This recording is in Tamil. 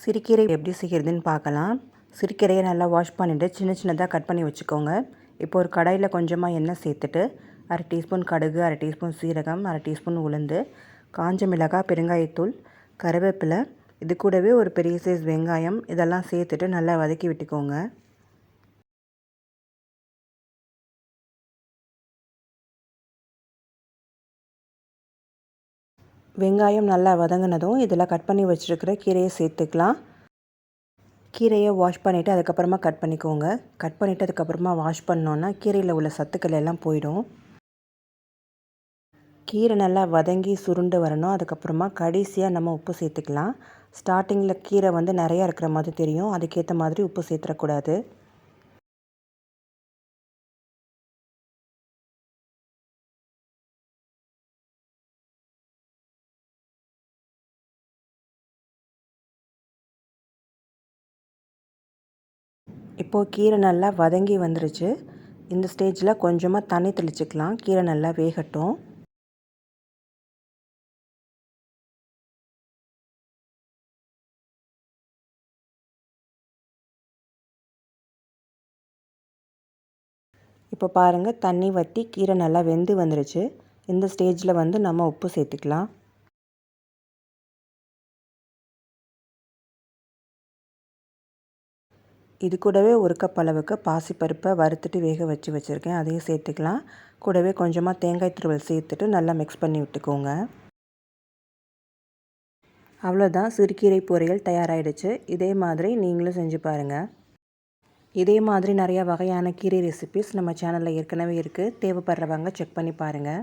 சிறுக்கீரை எப்படி செய்கிறதுன்னு பார்க்கலாம். சிறுக்கீரையை நல்லா வாஷ் பண்ணிவிட்டு சின்ன சின்னதாக கட் பண்ணி வச்சுக்கோங்க. இப்போ ஒரு கடாயில் கொஞ்சமாக எண்ணெய் சேர்த்துட்டு அரை டீஸ்பூன் கடுகு அரை டீஸ்பூன் சீரகம் அரை டீஸ்பூன் உளுந்து காஞ்ச மிளகாய் பெருங்காயத்தூள் கருவேப்பிலை. இது கூடவே ஒரு பெரிய சைஸ் வெங்காயம் இதெல்லாம் சேர்த்துட்டு நல்லா வதக்கி விட்டுக்கோங்க. வெங்காயம் நல்லா வதங்கினதும் இதில் கட் பண்ணி வச்சுருக்கிற கீரையை சேர்த்துக்கலாம். கீரையை வாஷ் பண்ணிவிட்டு அதுக்கப்புறமா கட் பண்ணிக்கோங்க. கட் பண்ணிவிட்டு அதுக்கப்புறமா வாஷ் பண்ணோன்னா கீரையில் உள்ள சத்துக்கள் எல்லாம் போயிடும். கீரை நல்லா வதங்கி சுருண்டு வரணும். அதுக்கப்புறமா கடைசியாக நம்ம உப்பு சேர்த்துக்கலாம். ஸ்டார்டிங்கில் கீரை வந்து நிறையா இருக்கிற மாதிரி தெரியும். அதுக்கேற்ற மாதிரி உப்பு சேர்த்துடக்கூடாது இப்போது கீரை நல்லா வதங்கி வந்துருச்சு. இந்த ஸ்டேஜில் கொஞ்சமாக தண்ணி தெளிச்சுக்கலாம். கீரை நல்லா வேகட்டும். இப்போ பாருங்கள் தண்ணி வற்றி கீரை நல்லா வெந்து வந்துருச்சு. இந்த ஸ்டேஜில் வந்து நம்ம உப்பு சேர்த்துக்கலாம். இது கூடவே ஒரு கப் அளவுக்கு பாசிப்பருப்பை வறுத்துட்டு வேக வச்சு வச்சுருக்கேன். அதையும் சேர்த்துக்கலாம். கூடவே கொஞ்சமாக தேங்காய் துருவல் சேர்த்துட்டு நல்லா மிக்ஸ் பண்ணி விட்டுக்கோங்க. அவ்வளோதான் சிறுகீரை பொரியல் தயாராகிடுச்சு இதே மாதிரி நீங்களும் செஞ்சு பாருங்கள் இதே மாதிரி நிறையா வகையான கீரை ரெசிபிஸ் நம்ம சேனலில் ஏற்கனவே இருக்குது தேவைப்படுறவங்க செக் பண்ணி பாருங்கள்